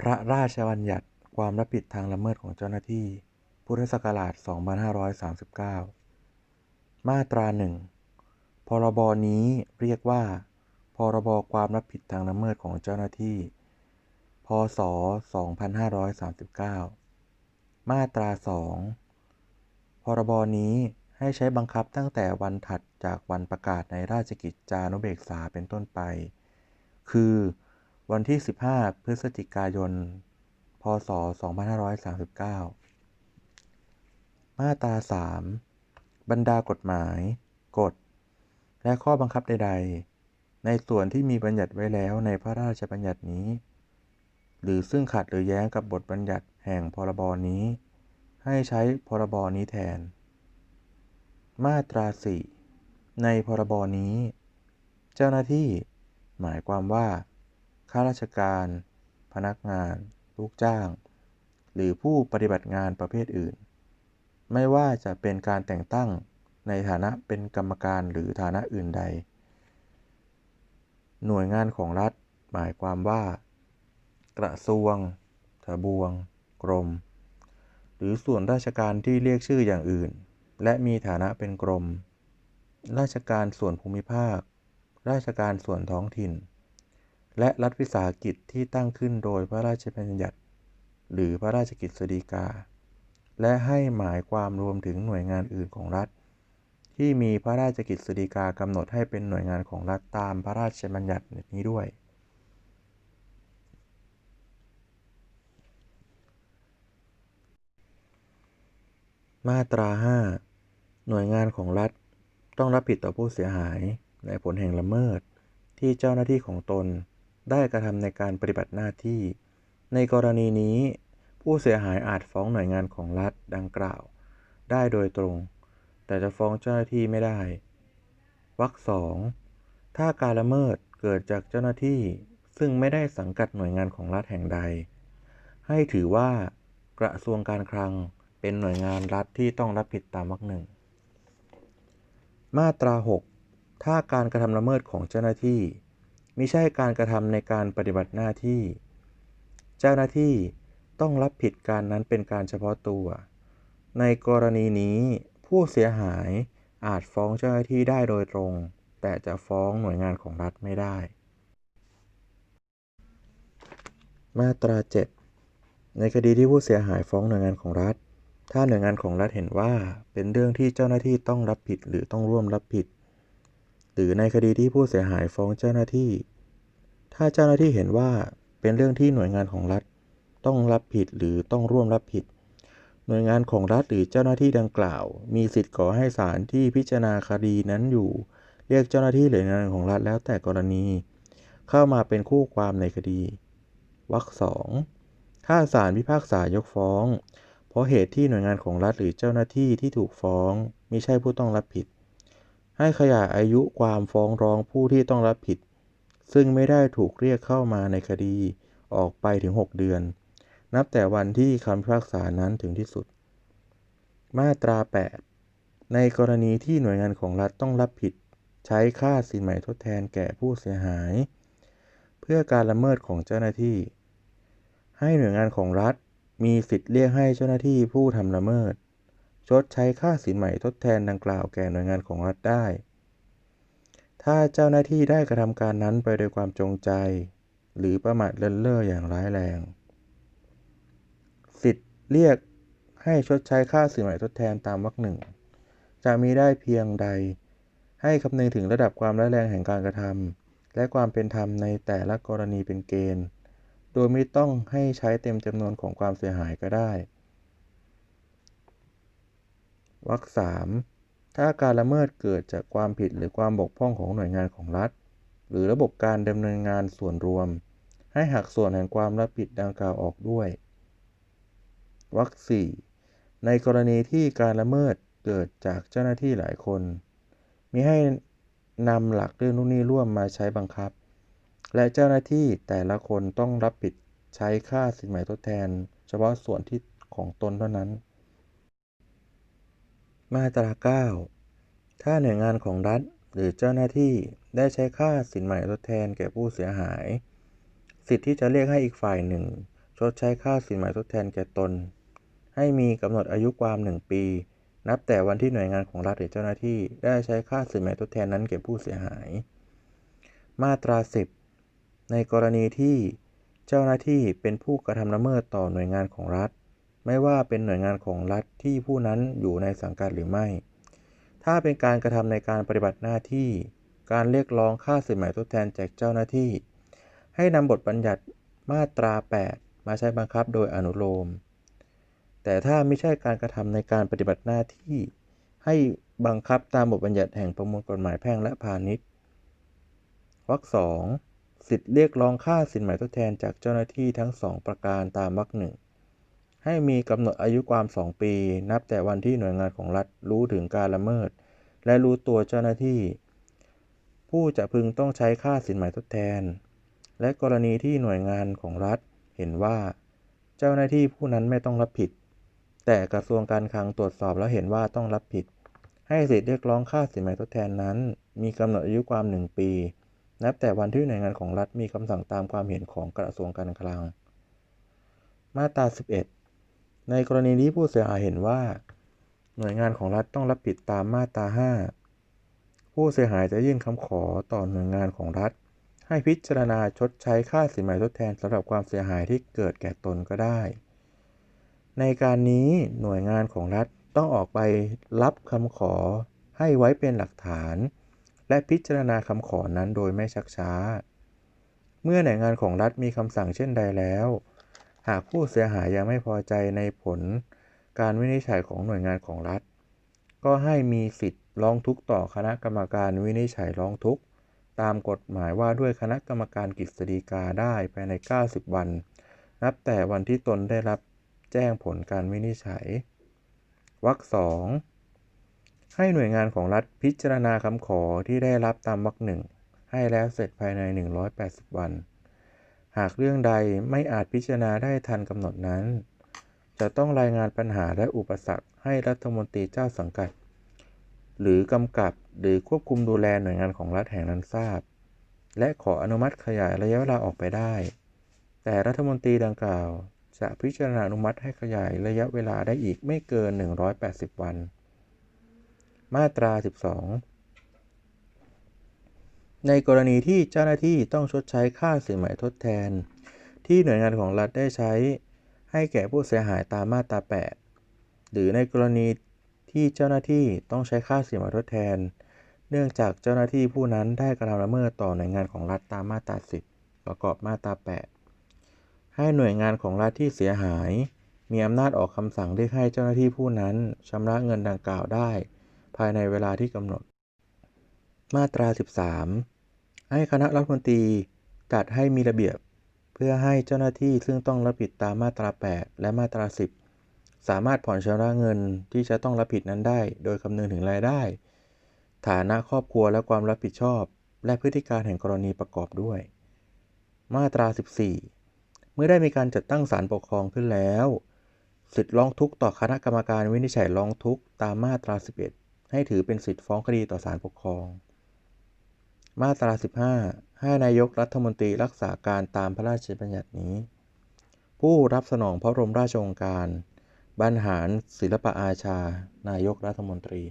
พระราชบัญญัติความรับผิดทางละเมิดของเจ้าหน้าที่ พุทธศักราช 2539 มาตราหนึ่งพรบนี้เรียกว่า พรบความรับผิดทางละเมิดของเจ้าหน้าที่ พศ 2539 มาตรา 2 พรบนี้ให้ใช้บังคับตั้งแต่วันถัดจากวันประกาศในราชกิจจานุเบกษาเป็นต้นไป คือ วันที่ 15 พฤศจิกายน พศ 2539 มาตรา 3 บรรดากฎหมาย กฎ และข้อบังคับใด ๆ ในส่วนที่มีบัญญัติไว้แล้วในพระราชบัญญัตินี้ หรือซึ่งขัดหรือแย้งกับบทบัญญัติแห่งพรบนี้ ให้ใช้พรบนี้แทน มาตรา 4 ในพรบนี้ เจ้าหน้าที่ หมายความว่า ข้าราชการ พนักงาน ลูกจ้าง หรือผู้ปฏิบัติงานประเภทอื่น ไม่ว่าจะเป็นการแต่งตั้งในฐานะเป็นกรรมการหรือฐานะอื่นใด หน่วยงานของรัฐหมายความว่า กระทรวงทบวง กรม หรือส่วนราชการที่เรียกชื่ออย่างอื่น และมีฐานะเป็นกรม ราชการส่วนภูมิภาค ราชการส่วนท้องถิ่น และรัฐวิสาหกิจที่ตั้งขึ้นโดยพระราชบัญญัติ หรือพระราชกฤษฎีกา และให้หมายความรวมถึงหน่วยงานอื่นของรัฐ ที่มีพระราชกฤษฎีกากำหนดให้เป็นหน่วยงานของรัฐตามพระราชบัญญัตินี้ด้วย มาตรา 5 หน่วยงานของรัฐต้องรับผิดต่อผู้เสียหายในผลแห่งละเมิดที่เจ้าหน้าที่ของตน ได้กระทำในการปฏิบัติหน้าที่ ในกรณีนี้ ผู้เสียหายอาจฟ้องหน่วยงานของรัฐดังกล่าว ได้โดยตรง แต่จะฟ้องเจ้าหน้าที่ไม่ได้วรรคสองถ้าการละเมิดเกิดจากเจ้าหน้าที่ซึ่งไม่ได้สังกัดหน่วยงานของรัฐแห่งใด ให้ถือว่ากระทรวงการคลังเป็นหน่วยงานรัฐที่ต้องรับผิดตามวรรคหนึ่ง มาตรา 6 ถ้าการกระทำละเมิดของเจ้าหน้าที่ มิใช่การกระทำในการปฏิบัติหน้าที่ เจ้าหน้าที่ต้องรับผิดการนั้นเป็นการเฉพาะตัว ในกรณีนี้ผู้เสียหายอาจฟ้องเจ้าหน้าที่ได้โดยตรง แต่จะฟ้องหน่วยงานของรัฐไม่ได้ มาตรา 7 ในคดีที่ผู้เสียหายฟ้องหน่วยงานของรัฐ ถ้าหน่วยงานของรัฐเห็นว่าเป็นเรื่องที่เจ้าหน้าที่ต้องรับผิดหรือต้องร่วมรับผิด หรือในคดีที่ผู้เสียหายฟ้องเจ้าหน้าที่ ถ้าเจ้าหน้าที่เห็นว่าเป็นเรื่องที่หน่วยงานของรัฐ ต้องรับผิดหรือต้องร่วมรับผิด หน่วยงานของรัฐหรือเจ้าหน้าที่ดังกล่าว มีสิทธิ์ขอให้ศาลที่พิจารณาคดีนั้นอยู่ เรียกเจ้าหน้าที่หรือหน่วยงานของรัฐแล้วแต่กรณี เข้ามาเป็นคู่ความในคดีวรรคสองถ้าศาลพิพากษายกฟ้อง เพราะเหตุที่หน่วยงานของรัฐหรือเจ้าหน้าที่ที่ถูกฟ้องมิใช่ผู้ต้องรับผิด ให้ขยายอายุความฟ้องร้องผู้ที่ต้องรับผิด ซึ่งไม่ได้ถูกเรียกเข้ามาในคดีออกไปถึง 6 เดือน นับแต่วันที่คำพิพากษานั้นถึงที่สุด มาตรา 8 ในกรณีที่หน่วยงานของรัฐต้องรับผิด ใช้ค่าสินใหม่ทดแทนแก่ผู้เสียหาย เพื่อการละเมิดของเจ้าหน้าที่ ให้หน่วยงานของรัฐมีสิทธิ์เรียกให้เจ้าหน้าที่ผู้ทำละเมิด ชดใช้ค่าสินใหม่ทดแทนดังกล่าวแก่หน่วยงานของรัฐได้ ถ้าเจ้าหน้าที่ได้กระทำการนั้นไปโดยความจงใจ หรือประมาทเลินเล่ออย่างร้ายแรง สิทธิ์เรียกให้ชดใช้ค่าสินใหม่ทดแทนตามวรรคหนึ่งจะมีได้เพียงใด ให้คำนึงถึงระดับความร้ายแรงแห่งการกระทำและความเป็นธรรมในแต่ละกรณีเป็นเกณฑ์ โดยไม่ต้องให้ใช้เต็มจำนวนของความเสียหายก็ได้ วรรคสามถ้าการละเมิดเกิดจากความผิดหรือความบกพร่องของหน่วยงานของรัฐ หรือระบบการดำเนินงานส่วนรวม ให้หักส่วนแห่งความรับผิดดังกล่าวออกด้วยวรรคสี่ในกรณีที่การละเมิดเกิดจากเจ้าหน้าที่หลายคน มีให้นำหลักเรื่องนู่นนี่ร่วมมาใช้บังคับ และเจ้าหน้าที่แต่ละคนต้องรับผิดใช้ค่าสินใหม่ทดแทน เฉพาะส่วนที่ของตนเท่านั้น มาตรา 9 ถ้าหน่วยงานของรัฐหรือเจ้าหน้าที่ได้ใช้ค่าสินใหม่ทดแทนแก่ผู้เสียหาย สิทธิ์ที่จะเรียกให้อีกฝ่ายหนึ่ง ชดใช้ค่าสินไหม่ทดแทนแก่ตน ให้มีกำหนดอายุความหนึ่งปี นับแต่วันที่หน่วยงานของรัฐหรือเจ้าหน้าที่ได้ใช้ค่าสินไหม่ทดแทนนั้นแก่ผู้เสียหาย มาตรา 10 ในกรณีที่เจ้าหน้าที่เป็นผู้กระทำละเมิดต่อหน่วยงานของรัฐ ไม่ว่าเป็นหน่วยงานของรัฐที่ผู้นั้นอยู่ในสังกัดหรือไม่ ถ้าเป็นการกระทำในการปฏิบัติหน้าที่ การเรียกร้องค่าสินไหมทดแทนจากเจ้าหน้าที่ ให้นำบทบัญญัติมาตรา 8 มาใช้บังคับโดยอนุโลม แต่ถ้าไม่ใช่การกระทำในการปฏิบัติหน้าที่ ให้บังคับตามบทบัญญัติแห่งประมวลกฎหมายแพ่งและพาณิชย์วรรคสองสิทธิเรียกร้องค่าสินไหมทดแทนจากเจ้าหน้าที่ทั้งสองประการตามวรรคหนึ่ง ให้มีกำหนดอายุความ 2 ปี นับแต่วันที่หน่วยงานของรัฐรู้ถึงการละเมิด และรู้ตัวเจ้าหน้าที่ ผู้จะพึงต้องใช้ค่าสินไหมทดแทน และกรณีที่หน่วยงานของรัฐเห็นว่า เจ้าหน้าที่ผู้นั้นไม่ต้องรับผิด แต่กระทรวงการคลังตรวจสอบแล้วเห็นว่าต้องรับผิด ให้สิทธิเรียกร้องค่าสินไหมทดแทนนั้น มีกำหนดอายุความ 1 ปี นับแต่วันที่หน่วยงานของรัฐมีคำสั่งตามความเห็นของกระทรวงการคลัง มาตรา11 ในกรณีที่ผู้เสียหายเห็นว่า หน่วยงานของรัฐต้องรับผิดตามมาตรา 5 ผู้เสียหายจะยื่นคำขอต่อหน่วยงานของรัฐ ให้พิจารณาชดใช้ค่าสินไหมทดแทนสำหรับความเสียหายที่เกิดแก่ตนก็ได้ ในการนี้หน่วยงานของรัฐต้องออกไปรับคำขอให้ไว้เป็นหลักฐาน และพิจารณาคำขอนั้นโดยไม่ชักช้า เมื่อหน่วยงานของรัฐมีคำสั่งเช่นใดแล้ว หากผู้เสียหายยังไม่พอใจในผลการวินิจฉัยของหน่วยงานของรัฐ ก็ให้มีสิทธิ์ร้องทุกข์ต่อคณะกรรมการวินิจฉัยร้องทุกข์ตามกฎหมายว่าด้วยคณะกรรมการกฤษฎีกาได้ภายใน 90 วัน นับแต่วันที่ตนได้รับแจ้งผลการวินิจฉัยวรรคสองให้หน่วยงานของรัฐพิจารณาคำขอที่ได้รับตามวรรคหนึ่งให้แล้วเสร็จภายใน 180 วัน หากเรื่องใดไม่อาจพิจารณาได้ทันกำหนดนั้น จะต้องรายงานปัญหาและอุปสรรคให้รัฐมนตรีเจ้าสังกัด หรือกำกับหรือควบคุมดูแลหน่วยงานของรัฐแห่งนั้นทราบ และขออนุมัติขยายระยะเวลาออกไปได้ แต่รัฐมนตรีดังกล่าว จะพิจารณาอนุมัติให้ขยายระยะเวลาได้อีกไม่เกิน 180 วัน มาตรา 12 ในกรณีที่เจ้าหน้าที่ต้องชดใช้ค่าสินไหมทดแทน ที่หน่วยงานของรัฐได้ใช้ ให้แก่ผู้เสียหายตามมาตรา 8 หรือในกรณีที่เจ้าหน้าที่ต้องใช้ค่าสินไหมทดแทน เนื่องจากเจ้าหน้าที่ผู้นั้นได้กระทำละเมิดต่อหน่วยงานของรัฐตามมาตรา 10 ประกอบมาตรา 8 ให้หน่วยงานของรัฐที่เสียหาย มีอำนาจออกคำสั่งเรียกให้เจ้าหน้าที่ผู้นั้นชำระเงินดังกล่าวได้ ภายในเวลาที่กำหนด มาตรา 13 ให้คณะรัฐมนตรีจัดให้มีระเบียบ เพื่อให้เจ้าหน้าที่ซึ่งต้องรับผิดตามมาตรา 8 และมาตรา 10 สามารถผ่อนชำระเงินที่จะต้องรับผิดนั้นได้ โดยคำนึงถึงรายได้ ฐานะครอบครัวและความรับผิดชอบ และพฤติการแห่งกรณีประกอบด้วย มาตรา 14 เมื่อได้มีการจัดตั้งศาลปกครองขึ้นแล้วสิทธิร้องทุกข์ต่อคณะกรรมการวินิจฉัยร้องทุกข์ตามมาตรา 11 ให้ถือเป็นสิทธิฟ้องคดีต่อศาลปกครอง มาตรา 15 ให้นายกรัฐมนตรีรักษาการตามพระราชบัญญัตินี้ ผู้รับสนองพระบรมราชโองการ บรรหารศิลปอาชา นายกรัฐมนตรี